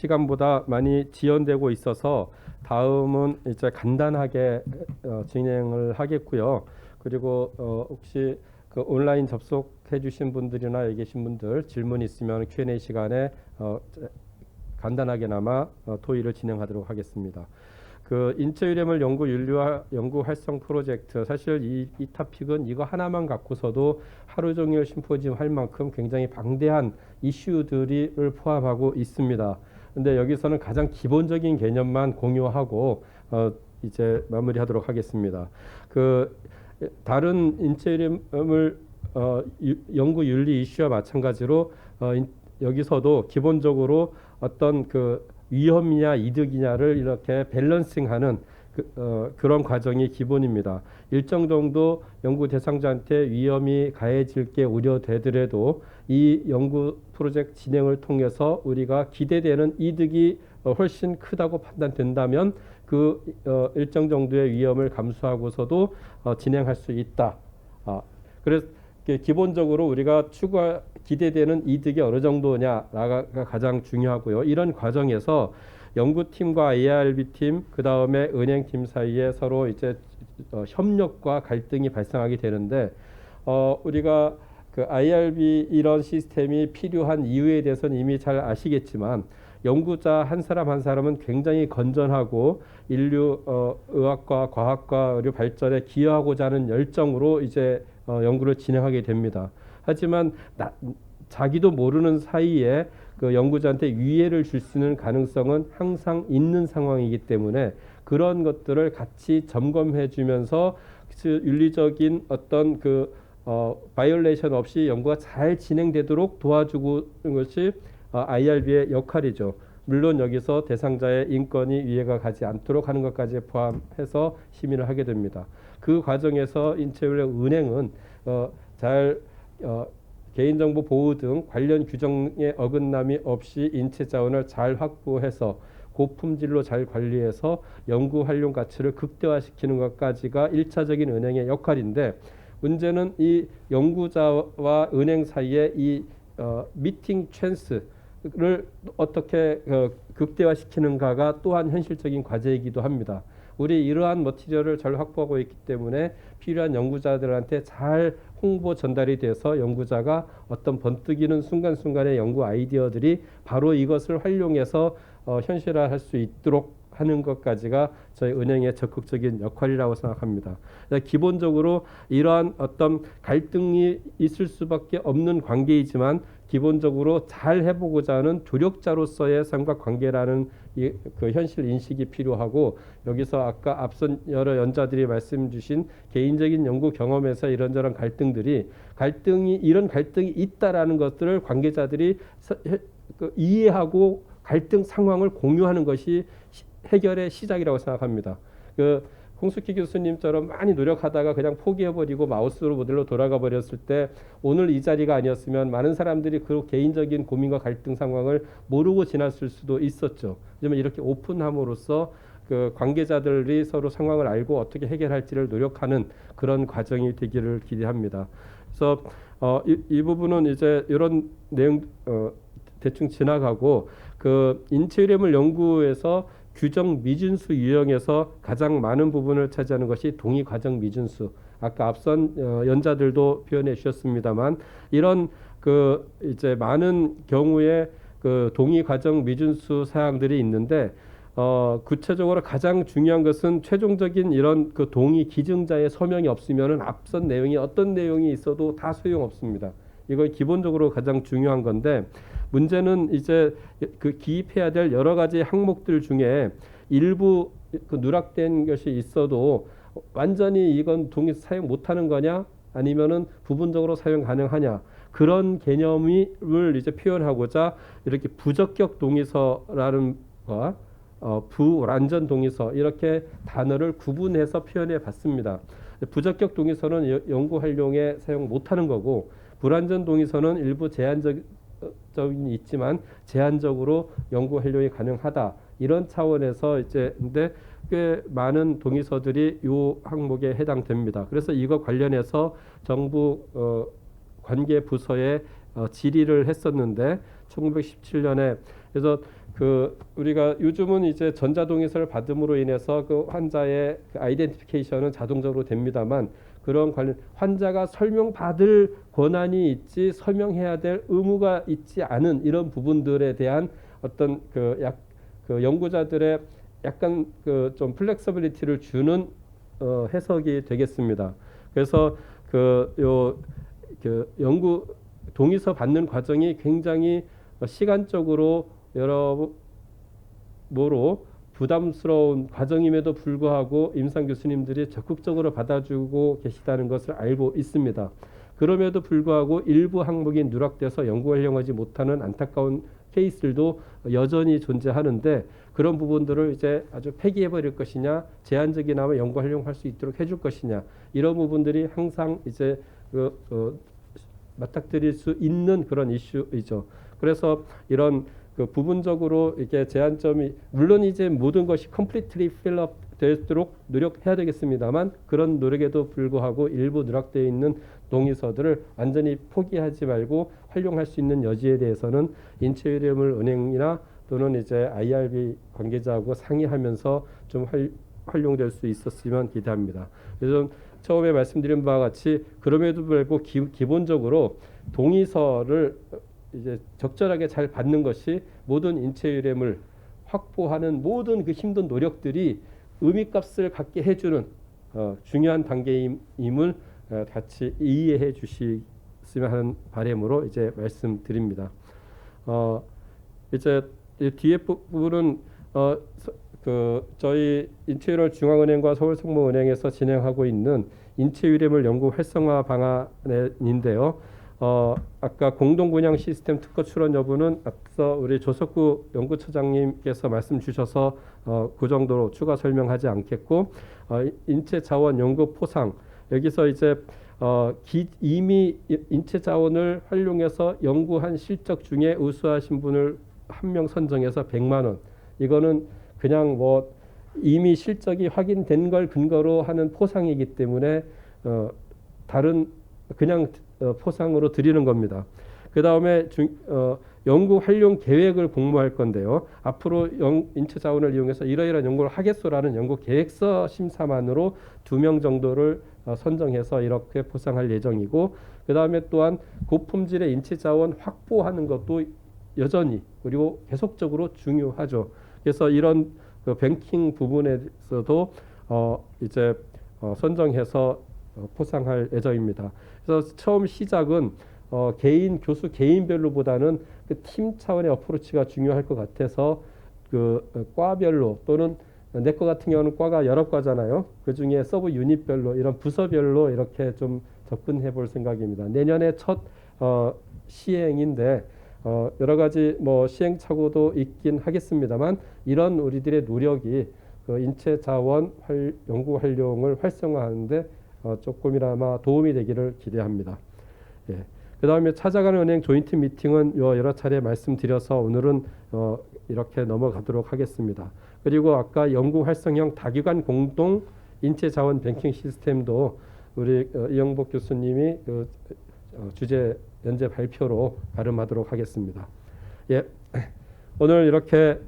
시간보다 많이 지연되고 있어서 다음은 이제 간단하게 어, 진행을 하겠고요. 그리고 어, 혹시 그 온라인 접속해 주신 분들이나 여기 계신 분들 질문 있으면 Q&A 시간에 어, 간단하게나마 어, 토의를 진행하도록 하겠습니다. 그 인체 유래물 연구 윤리화 연구 활성 프로젝트 사실 이, 이 타픽은 이거 하나만 갖고서도 하루 종일 심포지엄 할 만큼 굉장히 방대한 이슈들을 포함하고 있습니다. 근데 여기서는 가장 기본적인 개념만 공유하고 어, 이제 마무리하도록 하겠습니다. 그 다른 인체 이름을 어, 유, 연구 윤리 이슈와 마찬가지로 어, 인, 여기서도 기본적으로 어떤 그 위험이냐 이득이냐를 이렇게 밸런싱하는 그, 어, 그런 과정이 기본입니다. 일정 정도 연구 대상자한테 위험이 가해질 게 우려되더라도 이 연구 프로젝트 진행을 통해서 우리가 기대되는 이득이 어, 훨씬 크다고 판단된다면 그 어, 일정 정도의 위험을 감수하고서도 어, 진행할 수 있다. 아, 그래서 기본적으로 우리가 추가 기대되는 이득이 어느 정도냐가 가장 중요하고요. 이런 과정에서 연구팀과 ARB 팀, 그 다음에 은행팀 사이에 서로 이제 어, 협력과 갈등이 발생하게 되는데 어, 우리가 그 IRB 이런 시스템이 필요한 이유에 대해서는 이미 잘 아시겠지만 연구자 한 사람 한 사람은 굉장히 건전하고 인류 어, 의학과 과학과 의료 발전에 기여하고자 하는 열정으로 이제 어, 연구를 진행하게 됩니다. 하지만 나, 자기도 모르는 사이에 그 연구자한테 위해를 줄 수 있는 가능성은 항상 있는 상황이기 때문에 그런 것들을 같이 점검해 주면서 그 윤리적인 어떤 그 어, 바이올레이션 없이 연구가 잘 진행되도록 도와주는 것이 어, IRB의 역할이죠. 물론 여기서 대상자의 인권이 위해가 가지 않도록 하는 것까지 포함해서 심의를 하게 됩니다. 그 과정에서 인체윤리 은행은 어, 잘 어, 개인정보 보호 등 관련 규정에 어긋남이 없이 인체 자원을 잘 확보해서 고품질로 잘 관리해서 연구 활용 가치를 극대화시키는 것까지가 일차적인 은행의 역할인데 문제는 이 연구자와 은행 사이에 이 어, 미팅 찬스를 어떻게 어, 극대화시키는가가 또한 현실적인 과제이기도 합니다. 우리 이러한 머티리얼을 잘 확보하고 있기 때문에 필요한 연구자들한테 잘 홍보 전달이 돼서 연구자가 어떤 번뜩이는 순간순간의 연구 아이디어들이 바로 이것을 활용해서 어, 현실화할 수 있도록 하는 것까지가 저희 은행의 적극적인 역할이라고 생각합니다. 기본적으로 이러한 어떤 갈등이 있을 수밖에 없는 관계이지만 기본적으로 잘 해보고자 하는 조력자로서의 삼각관계라는 이, 그 현실 인식이 필요하고 여기서 아까 앞선 여러 연자들이 말씀 주신 개인적인 연구 경험에서 이런저런 갈등들이 갈등이 이런 갈등이 있다라는 것들을 관계자들이 서, 해, 그 이해하고 갈등 상황을 공유하는 것이 시, 해결의 시작이라고 생각합니다. 그 홍숙희 교수님처럼 많이 노력하다가 그냥 포기해버리고 마우스로 모델로 돌아가 버렸을 때 오늘 이 자리가 아니었으면 많은 사람들이 그 개인적인 고민과 갈등 상황을 모르고 지났을 수도 있었죠. 하지만 이렇게 오픈함으로써 그 관계자들이 서로 상황을 알고 어떻게 해결할지를 노력하는 그런 과정이 되기를 기대합니다. 그래서 어, 이, 이 부분은 이제 이런 내용 어, 대충 지나가고 그 인체 유래물 연구에서 규정 미준수 유형에서 가장 많은 부분을 차지하는 것이 동의 과정 미준수. 아까 앞선 어, 연자들도 표현해 주셨습니다만 이런 그 이제 많은 경우에 그 동의 과정 미준수 사항들이 있는데 어 구체적으로 가장 중요한 것은 최종적인 이런 그 동의 기증자의 서명이 없으면은 앞선 내용이 어떤 내용이 있어도 다 소용 없습니다. 이거 기본적으로 가장 중요한 건데 문제는 이제 그 기입해야 될 여러 가지 항목들 중에 일부 그 누락된 것이 있어도 완전히 이건 동의 사용 못하는 거냐 아니면은 부분적으로 사용 가능하냐 그런 개념을 이제 표현하고자 이렇게 부적격 동의서라는 거 어, 부완전 동의서 이렇게 단어를 구분해서 표현해 봤습니다. 부적격 동의서는 연구 활용에 사용 못하는 거고 불완전 동의서는 일부 제한적 적인 있지만 제한적으로 연구 활용이 가능하다 이런 차원에서 이제 근데 꽤 많은 동의서들이 이 항목에 해당됩니다. 그래서 이거 관련해서 정부 어, 관계 부서에 어, 질의를 했었는데 1917년에 그래서 그 우리가 요즘은 이제 전자 동의서를 받음으로 인해서 그 환자의 그 아이덴티피케이션은 자동적으로 됩니다만 그런 관련 환자가 설명받을 권한이 있지 설명해야 될 의무가 있지 않은 이런 부분들에 대한 어떤 그 약 그 연구자들의 약간 그 좀 플렉서빌리티를 주는 어, 해석이 되겠습니다. 그래서 그요 그 연구 동의서 받는 과정이 굉장히 시간적으로 여러 모로 부담스러운 과정임에도 불구하고 임상 교수님들이 적극적으로 받아주고 계시다는 것을 알고 있습니다. 그럼에도 불구하고 일부 항목이 누락돼서 연구 활용하지 못하는 안타까운 케이스들도 여전히 존재하는데 그런 부분들을 이제 아주 폐기해 버릴 것이냐 제한적이나마 연구 활용할 수 있도록 해줄 것이냐 이런 부분들이 항상 이제 그 어, 맞닥뜨릴 수 있는 그런 이슈이죠. 그래서 이런 그 부분적으로 이게 제한점이 물론 이제 모든 것이 컴플리트리 필업 되도록 노력해야 되겠습니다만 그런 노력에도 불구하고 일부 누락되어 있는 동의서들을 완전히 포기하지 말고 활용할 수 있는 여지에 대해서는 인체유래물 은행이나 또는 이제 IRB 관계자하고 상의하면서 좀 활, 활용될 수 있었으면 기대합니다. 그래서 처음에 말씀드린 바와 같이 그럼에도 불구하고 기, 기본적으로 동의서를 이제 적절하게 잘 받는 것이 모든 인체 유래물 확보하는 모든 그 힘든 노력들이 의미값을 갖게 해주는 어, 중요한 단계임을 어, 같이 이해해 주시으면 하는 바람으로 이제 말씀드립니다. 어, 이제 이 뒤에 부분은 어, 서- 그 저희 인체유래 중앙은행과 서울성모은행에서 진행하고 있는 인체유래물 연구 활성화 방안인데요. 어, 아까 공동분양 시스템 특허 출원 여부는 앞서 우리 조석구 연구처장님께서 말씀 주셔서 어, 그 정도로 추가 설명하지 않겠고 어, 인체 자원 연구 포상 여기서 이제 어, 기, 이미 이- 인체 자원을 활용해서 연구한 실적 중에 우수하신 분을 한 명 선정해서 100만 원. 이거는 그냥 뭐 이미 실적이 확인된 걸 근거로 하는 포상이기 때문에 어, 다른 그냥 어, 포상으로 드리는 겁니다. 그 다음에 어, 연구 활용 계획을 공모할 건데요. 앞으로 영, 인체 자원을 이용해서 이러이러한 연구를 하겠소라는 연구 계획서 심사만으로 두 명 정도를 어, 선정해서 이렇게 포상할 예정이고 그 다음에 또한 고품질의 인체 자원 확보하는 것도 여전히 그리고 계속적으로 중요하죠. 그래서 이런 그 뱅킹 부분에서도 어, 이제 어, 선정해서 어, 포상할 예정입니다. 그래서 처음 시작은 어, 개인 교수 개인별로보다는 그 팀 차원의 어프로치가 중요할 것 같아서 그 어, 과별로 또는 내 거 같은 경우는 과가 여러 과잖아요. 그 중에 서브 유닛별로 이런 부서별로 이렇게 좀 접근해 볼 생각입니다. 내년에 첫 어, 시행인데 어, 여러 가지 뭐 시행착오도 있긴 하겠습니다만 이런 우리들의 노력이 그 인체 자원 활, 연구 활용을 활성화하는데 어, 조금이나마 도움이 되기를 기대합니다. 예. 그 다음에 찾아가는 은행 조인트 미팅은 요 여러 차례 말씀드려서 오늘은 어, 이렇게 넘어가도록 하겠습니다. 그리고 아까 연구 활성형 다기관 공동 인체 자원 뱅킹 시스템도 우리 어, 이영복 교수님이 그 어, 주제 연재 발표로 발음하도록 하겠습니다. 예, 오늘 이렇게